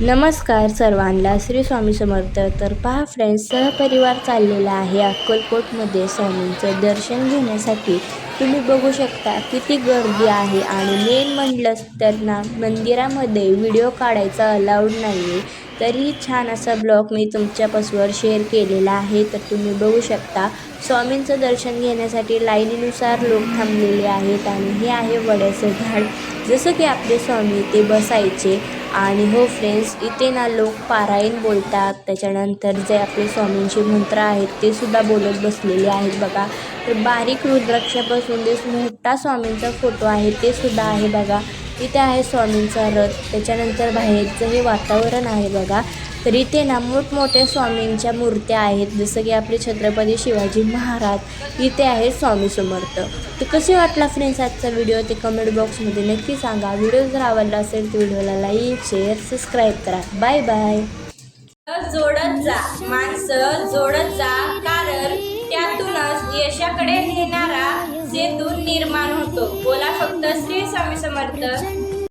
नमस्कार सर्वांना श्री स्वामी समर्थ. तर पहा फ्रेंड्स सहपरिवार चाललेला आहे अक्कलकोटमध्ये स्वामींचं दर्शन घेण्यासाठी. तुम्ही बघू शकता किती गर्दी आहे आणि मेन म्हटलंच तर ना मंदिरामध्ये व्हिडिओ काढायचा अलाउड नाही आहे तरीही छान असा ब्लॉग मी तुमच्यापासवर शेअर केलेला आहे. तर तुम्ही बघू शकता स्वामींचं दर्शन घेण्यासाठी लाईनीनुसार लोक थांबलेले आहेत आणि हे आहे वड्याचं झाड. जसं की आपले स्वामी ते बसायचे. आणि हो फ्रेंड्स इथे ना लोक पारायण बोलतात. त्याच्यानंतर जे आपले स्वामींचे मंत्र आहेत ते सुद्धा बोलत बसलेले आहेत बघा. तर बारीक रुद्राक्षापासून जे मोठा स्वामींचा फोटो आहे ते सुद्धा आहे बघा. इथे आहे स्वामींचा रथ. त्याच्यानंतर बाहेरचं हे वातावरण आहे बघा. तर इथे ना मोठमोठ्या स्वामींच्या मूर्त्या आहेत. जसं की आपले छत्रपती शिवाजी महाराज. इथे आहे स्वामी समर्थ. तर कसे वाटला फ्रेंड्स आजचा व्हिडिओ ते कमेंट बॉक्समध्ये नक्की सांगा. व्हिडिओ जर आवडला असेल तर व्हिडिओला लाईक शेअर सबस्क्राईब करा. बाय बाय जोडत जा. माणसं जोडत जा. कारण त्यातूनच यशाकडे नेणारा सेतू निर्माण होतो. बोला फक्त श्री स्वामी समर्थ.